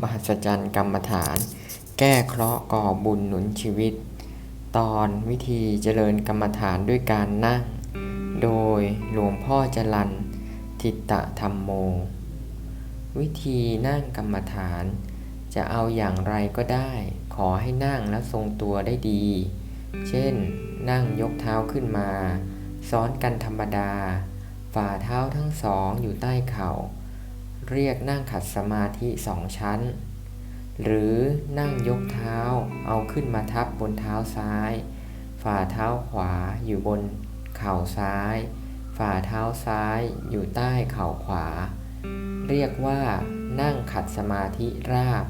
มหัศจรรย์กรรมฐาน แก้เคราะห์ก่อบุญหนุนชีวิต ตอนวิธีเจริญกรรมฐานด้วยการนั่ง โดยหลวงพ่อจรันทิตตธรรมโม วิธีนั่งกรรมฐาน จะเอาอย่างไรก็ได้ ขอให้นั่งและทรงตัวได้ดี เช่น นั่งยกเท้าขึ้นมา ซ้อนกันธรรมดา ฝ่าเท้าทั้งสองอยู่ใต้เข่า เรียกนั่งขัดสมาธิสองชั้น หรือนั่งยกเท้าเอาขึ้นมาทับบนเท้าซ้าย ฝ่าเท้าขวาอยู่บนเข่าซ้าย ฝ่าเท้าซ้ายอยู่ใต้เข่าขวา เรียกว่านั่งขัดสมาธิราบ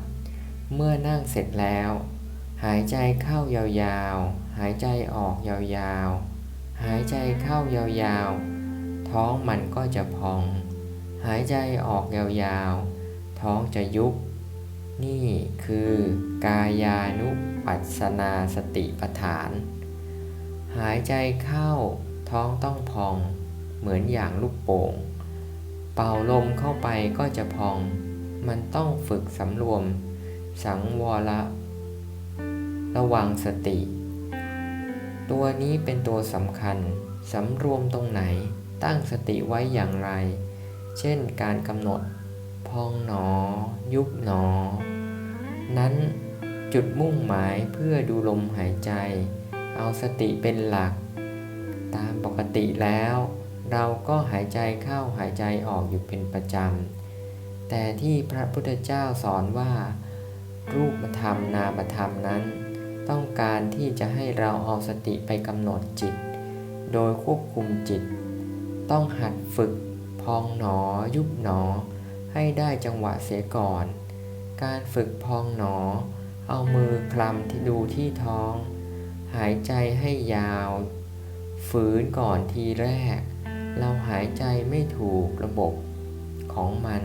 เมื่อนั่งเสร็จแล้ว หายใจเข้ายาวๆ หายใจออกยาวๆ หายใจเข้ายาวๆ ท้องมันก็จะพอง หายใจออกยาวๆ ท้องจะยุบ นี่คือกายานุปัสนาสติปัฏฐาน หายใจเข้าท้องต้องพอง เหมือนอย่างลูกโป่ง เป่าลมเข้าไปก็จะพอง มันต้องฝึกสำรวม สังวรระวังสติ ตัวนี้เป็นตัวสำคัญ สำรวมตรงไหน ตั้งสติไว้อย่างไร เช่นการกำหนด พองหนอ ยุบหนอ นั้นจุดมุ่งหมายเพื่อดูลมหายใจ เอาสติเป็นหลัก ตามปกติแล้ว เราก็หายใจเข้าหายใจออกอยู่เป็นประจำ แต่ที่พระพุทธเจ้าสอนว่า รูปธรรมนามธรรมนั้น ต้องการที่จะให้เราเอาสติไปกำหนดจิต โดยควบคุมจิต ต้องหัดฝึก พองหนอยุบหนอ ให้ได้จังหวะเสียก่อน การฝึกพองหนอ เอามือคลำที่ดูที่ท้อง หายใจให้ยาว ฝืนก่อนทีแรก เราหายใจไม่ถูกระบบของมัน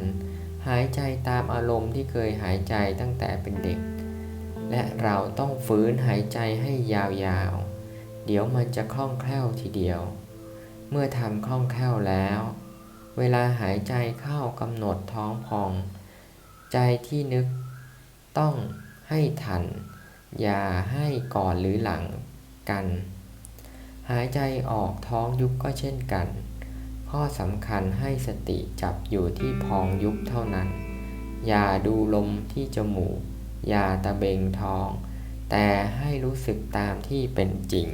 หายใจตามอารมณ์ที่เคยหายใจตั้งแต่เป็นเด็ก และเราต้องฝืนหายใจให้ยาวๆ เดี๋ยวมันจะคล่องแคล่วทีเดียว เมื่อทำคล่องแคล่วแล้ว เวลาหายใจเข้ากำหนดท้องพอง ใจที่นึกต้องให้ทัน อย่าให้ก่อนหรือหลังกัน หายใจออกท้องยุบก็เช่นกัน ข้อสำคัญให้สติจับอยู่ที่พองยุบเท่านั้น อย่าดูลมที่จมูก อย่าตะเบงท้อง แต่ให้รู้สึกตามที่เป็นจริง